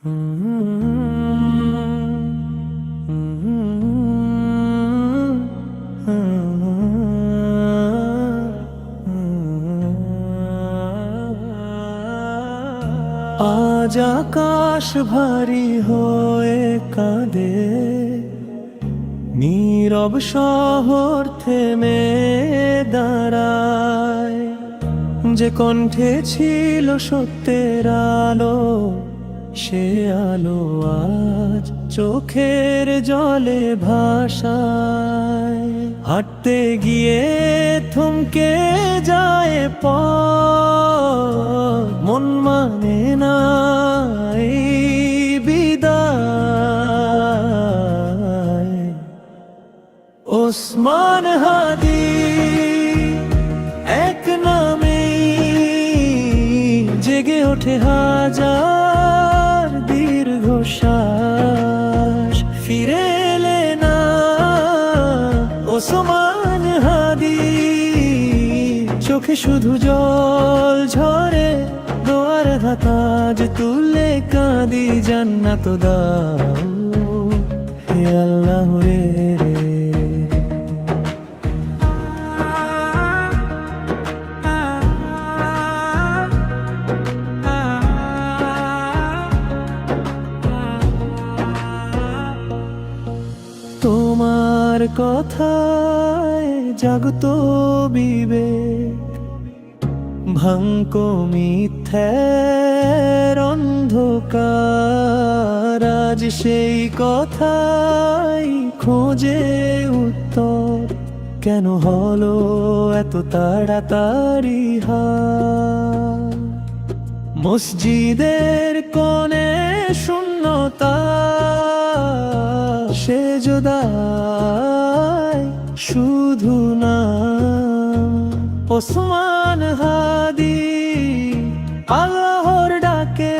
আজ আকাশ ভারী হয়ে কাঁদে নীরব শহর থেমে দাঁড়ায়। যে কণ্ঠে ছিল সত্যের আলো সে আলো, আজ চোখের জলে ভাষায় হাঁটতে গিয়ে থমকে যায় পথ, মন মানে না বিদায়। ওসমান হাদি এক নামে জেগে ওঠে হাজার ওসমান হাদি, চোখে শুধু জল ঝরে, দোয়ার ধাতাজ তুলে কাঁদি জান্নাত দাও। হে আল্লাহ রে। তোমার কথায় জাগত বিবেক, ভাঙ্ক মিথ্যার অন্ধকার। আজ সেই কথাই খোঁজে উত্তর, কেন হলো এত তাড়াতাড়ি হার? মসজিদের কোণে শূন্যতা যদাই শুধু না ওসমান হাদি আল্লাহর ডাকে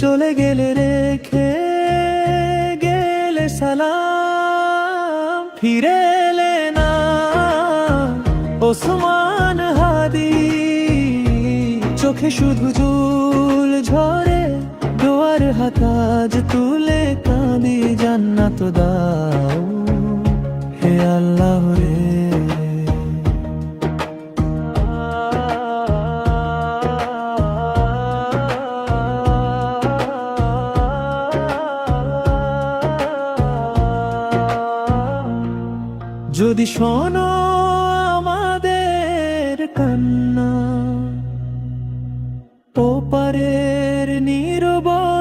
চলে গেলে রেখে গেলে সালাম, ফিরে না। ওসমান হাদি চোখে শুধু দোয়ার হাতাজ তুলে কাঁদি জান্নাত দাও। হে আল্লাহ রে। যদি শোনো আমাদের কান্না ওপারের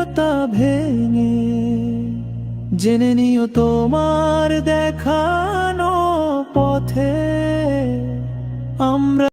নীরবতা ভেঙে জেনে নিও তোমার দেখানো পথে। আমরা